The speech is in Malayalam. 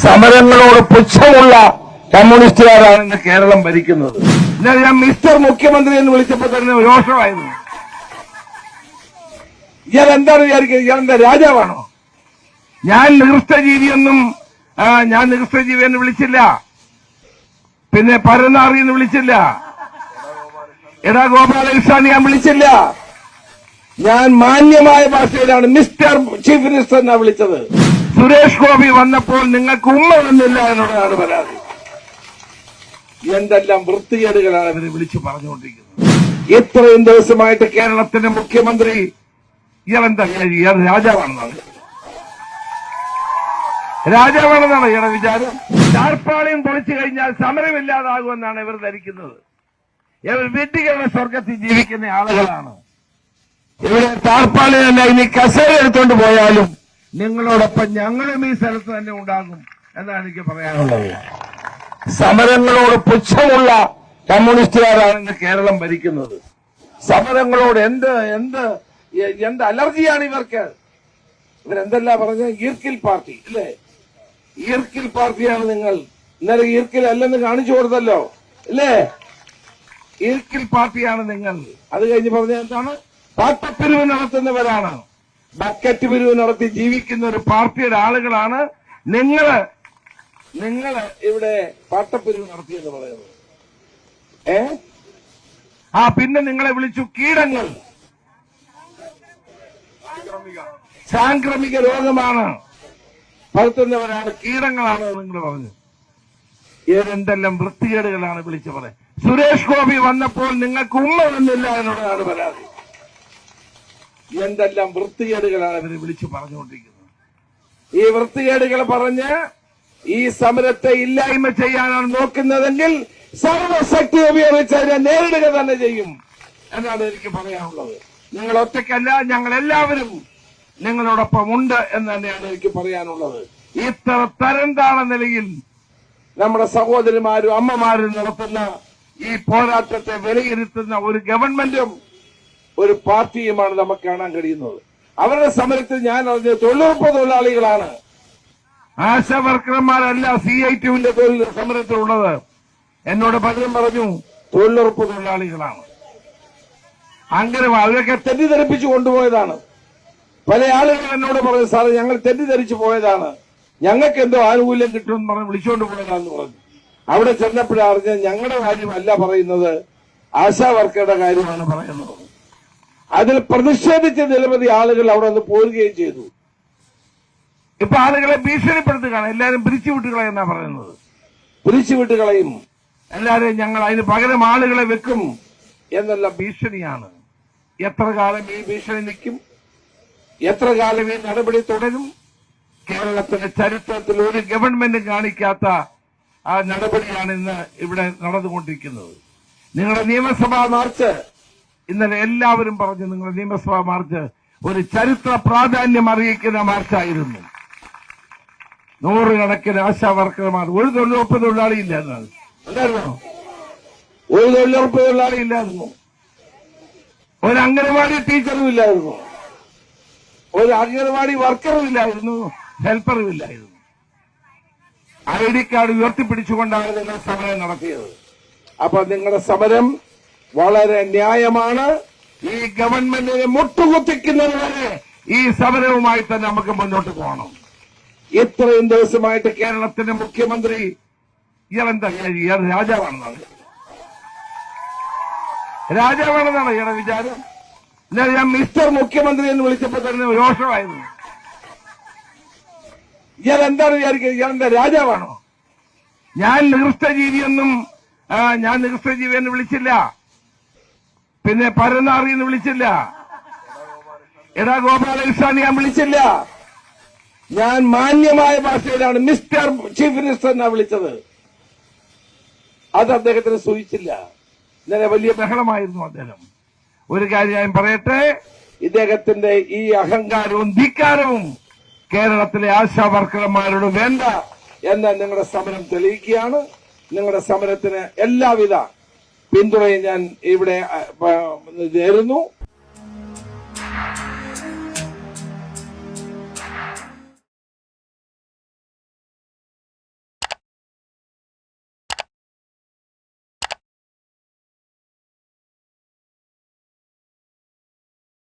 സമരങ്ങളോട് പുച്ഛമുള്ള കമ്മ്യൂണിസ്റ്റുകാരാണ് ഇന്ന് കേരളം ഭരിക്കുന്നത്. എന്നാൽ ഞാൻ മിസ്റ്റർ മുഖ്യമന്ത്രി എന്ന് വിളിച്ചപ്പോൾ തന്നെ രോഷമായിരുന്നു. ഇയാൾ എന്താണ് വിചാരിക്കുന്നത്? ഇയാൾ എന്താ രാജാവാണോ? ഞാൻ നികൃഷ്ടജീവിയൊന്നും ഞാൻ നികൃഷ്ടജീവി എന്ന് വിളിച്ചില്ല. പിന്നെ പരനാറി എന്ന് വിളിച്ചില്ല. എടാ ഗോപാലകൃഷ്ണൻ ഞാൻ വിളിച്ചില്ല. ഞാൻ മാന്യമായ ഭാഷയിലാണ് മിസ്റ്റർ ചീഫ് മിനിസ്റ്റർ എന്നാ വിളിച്ചത്. സുരേഷ് ഗോപി വന്നപ്പോൾ നിങ്ങൾക്ക് ഉമ്മ വന്നില്ല എന്നുള്ളതാണ് പരാതി. എന്തെല്ലാം വൃത്തികേടുകളാണ് ഇവർ വിളിച്ചു പറഞ്ഞുകൊണ്ടിരിക്കുന്നത്. ഇത്രയും ദിവസമായിട്ട് കേരളത്തിന്റെ മുഖ്യമന്ത്രി ഇയാളെന്താ ഇയാൾ രാജാവാണെന്നാണ്. രാജാവാണെന്നാണ് ഇയാളെ വിചാരം. ചാർപ്പാളിയും പൊളിച്ചു കഴിഞ്ഞാൽ സമരമില്ലാതാകുമെന്നാണ് ഇവർ ധരിക്കുന്നത്. ഇവർ വിഡ്ഢികളുടെ സ്വർഗത്തിൽ ജീവിക്കുന്ന ആളുകളാണ്. ഇവിടെ തന്നെ ഇനി കസേര എടുത്തുകൊണ്ട് പോയാലും നിങ്ങളോടൊപ്പം ഞങ്ങളും ഈ സ്ഥലത്ത് തന്നെ ഉണ്ടാകും എന്നാണ് എനിക്ക് പറയാനുള്ളത്. സമരങ്ങളോട് പുച്ഛമുള്ള കമ്മ്യൂണിസ്റ്റുകാരാണ് ഇന്ന് കേരളം ഭരിക്കുന്നത്. സമരങ്ങളോട് എന്ത് എന്ത് എന്ത് അലർജിയാണ് ഇവർക്ക്? ഇവരെന്തല്ല പറഞ്ഞ? ഈർക്കിൽ പാർട്ടി അല്ലേ? ഈർക്കിൽ പാർട്ടിയാണ് നിങ്ങൾ. ഇന്നലെ ഈർക്കിൽ അല്ലെന്ന് കാണിച്ചു കൊടുത്തല്ലോ അല്ലേ? ഈർക്കിൽ പാർട്ടിയാണ് നിങ്ങൾ. അത് കഴിഞ്ഞ് പറഞ്ഞ എന്താണ്? പാട്ടപ്പിരിവ് നടത്തുന്നവരാണ്. ബക്കറ്റ് പിരിവ് നടത്തി ജീവിക്കുന്ന ഒരു പാർട്ടിയുടെ ആളുകളാണ് നിങ്ങൾ. നിങ്ങൾ ഇവിടെ പാട്ടപ്പിരിവ് നടത്തിയെന്ന് പറയുന്നത്. ഏ? ആ പിന്നെ നിങ്ങളെ വിളിച്ചു കീടങ്ങൾ. സാംക്രമിക രോഗമാണ്. പരത്തുന്നവരാണ് കീടങ്ങളാണ് നിങ്ങൾ പറഞ്ഞു. ഏതെന്തെല്ലാം വൃത്തികേടുകളാണ് വിളിച്ചു പറയുന്നത്. സുരേഷ് ഗോപി വന്നപ്പോൾ നിങ്ങൾക്ക് ഉമ്മ വന്നില്ല എന്നുള്ളതാണ് പരാതി. എന്തെല്ലാം വൃത്തികേടുകളാണ് ഇവർ വിളിച്ചു പറഞ്ഞുകൊണ്ടിരിക്കുന്നത്. ഈ വൃത്തികേടുകൾ പറഞ്ഞ് ഈ സമരത്തെ ഇല്ലായ്മ ചെയ്യാനാണ് നോക്കുന്നതെങ്കിൽ സർവശക്തി ഉപയോഗിച്ച് അതിനെ നേരിടുക തന്നെ ചെയ്യും എന്നാണ് എനിക്ക് പറയാനുള്ളത്. നിങ്ങൾ ഒറ്റയ്ക്കല്ല ഞങ്ങൾ എല്ലാവരും നിങ്ങളോടൊപ്പം ഉണ്ട് എന്ന് തന്നെയാണ് എനിക്ക് പറയാനുള്ളത്. ഇത്ര തരം താണ നിലയിൽ നമ്മുടെ സഹോദരിമാരും അമ്മമാരും നടത്തുന്ന ഈ പോരാട്ടത്തെ വിലയിരുത്തുന്ന ഒരു ഗവൺമെന്റും ഒരു പാർട്ടിയുമാണ് നമുക്ക് കാണാൻ കഴിയുന്നത്. അവരുടെ സമരത്തിൽ ഞാൻ അറിഞ്ഞ തൊഴിലുറപ്പ് തൊഴിലാളികളാണ്. ആശാ വർക്കർമാരല്ല സി ഐ ടിന്റെ തൊഴിൽ സമരത്തിലുള്ളത്. എന്നോട് പലരും പറഞ്ഞു തൊഴിലുറപ്പ് തൊഴിലാളികളാണ്. അങ്ങനെ അവരൊക്കെ തെറ്റിദ്ധരിപ്പിച്ചു കൊണ്ടുപോയതാണ്. പല ആളുകൾ എന്നോട് പറഞ്ഞു സാറ് ഞങ്ങൾ തെറ്റിദ്ധരിച്ചു പോയതാണ്. ഞങ്ങൾക്ക് എന്തോ ആനുകൂല്യം കിട്ടുമെന്ന് പറഞ്ഞ് വിളിച്ചുകൊണ്ട് പോയതാന്ന് പറഞ്ഞു. അവിടെ ചെന്നപ്പോഴറിഞ്ഞ് ഞങ്ങളുടെ കാര്യമല്ല പറയുന്നത്. ആശാ വർക്കറുടെ കാര്യമാണ് പറയുന്നത്. അതിൽ പ്രതിഷേധിച്ച നിരവധി ആളുകൾ അവിടെ നിന്ന് പോരുകയും ചെയ്തു. ഇപ്പൊ ആളുകളെ ഭീഷണിപ്പെടുത്തുകയാണ്. എല്ലാരും പിരിച്ചുവിട്ടുകള എന്നാ പറയുന്നത്. പിരിച്ചുവിട്ട് കളയും. എല്ലാരെയും ഞങ്ങൾ അതിന് പകരം ആളുകളെ വെക്കും എന്നുള്ള ഭീഷണിയാണ്. എത്ര കാലം ഈ ഭീഷണി നിൽക്കും? എത്ര കാലം ഈ നടപടി തുടരും? കേരളത്തിന്റെ ചരിത്രത്തിൽ ഒരു ഗവൺമെന്റ് കാണിക്കാത്ത ആ നടപടിയാണ് ഇന്ന് ഇവിടെ നടന്നുകൊണ്ടിരിക്കുന്നത്. നിങ്ങളുടെ നിയമസഭാ മാർച്ച് ഇന്നലെ എല്ലാവരും പറഞ്ഞു നിങ്ങളുടെ നിയമസഭാ മാർച്ച് ഒരു ചരിത്ര പ്രാധാന്യം അറിയിക്കുന്ന മാർച്ചായിരുന്നു. നൂറുകണക്കിന് ആശാ വർക്കർമാർ ഒരു തൊഴിലുറപ്പ് തൊഴിലാളി ഇല്ലായിരുന്നു. ഉണ്ടായിരുന്നോ? ഒരു തൊഴിലുറപ്പ് തൊഴിലാളി ഇല്ലായിരുന്നു. ഒരു അംഗനവാടി ടീച്ചറും ഇല്ലായിരുന്നു. ഒരു അംഗനവാടി വർക്കറും ഇല്ലായിരുന്നു. ഹെൽപ്പറും ഇല്ലായിരുന്നു. ഐ ഡി കാർഡ് ഉയർത്തിപ്പിടിച്ചുകൊണ്ടാണ് നിങ്ങൾ സമരം നടത്തിയത്. അപ്പൊ നിങ്ങളുടെ സമരം വളരെ ന്യായമാണ്. ഈ ഗവൺമെന്റിനെ മുട്ടുകുത്തിക്കുന്നത് ഈ സമരവുമായി തന്നെ നമുക്ക് മുന്നോട്ട് പോകണം. ഇത്രയും ദിവസമായിട്ട് കേരളത്തിന്റെ മുഖ്യമന്ത്രി ഇയാളെന്താ ഇയാൾ രാജാവാണെന്നാണ്. രാജാവാണെന്നാണ് ഇയാളുടെ വിചാരം. ഞാൻ മിസ്റ്റർ മുഖ്യമന്ത്രി എന്ന് വിളിച്ചപ്പോൾ തന്നെ രോഷമായിരുന്നു ഇയാൾ എന്താണ് വിചാരിക്കുന്നത്? ഇയാൾ എന്താ രാജാവാണോ? ഞാൻ നികൃഷ്ടജീവിയെന്നും ഞാൻ നികൃഷ്ടജീവി എന്ന് വിളിച്ചില്ല. പിന്നെ പരനാറിന്ന് വിളിച്ചില്ല. എടാ ഗോപാലകൃഷ്ണൻ ഞാൻ വിളിച്ചില്ല. ഞാൻ മാന്യമായ ഭാഷയിലാണ് മിസ്റ്റർ ചീഫ് മിനിസ്റ്റർ എന്നാ വിളിച്ചത്. അത് അദ്ദേഹത്തിന് സൂചിച്ചില്ല. ഇന്നലെ വലിയ ബഹളമായിരുന്നു അദ്ദേഹം. ഒരു കാര്യം ഞാൻ പറയട്ടെ? ഇദ്ദേഹത്തിന്റെ ഈ അഹങ്കാരവും ധിക്കാരവും കേരളത്തിലെ ആശാ വർക്കർമാരോട് വേണ്ട എന്ന് നിങ്ങളുടെ സമരം തെളിയിക്കുകയാണ്. നിങ്ങളുടെ സമരത്തിന് എല്ലാവിധ പിന്തുണയും ഞാൻ ഇവിടെ നേരുന്നു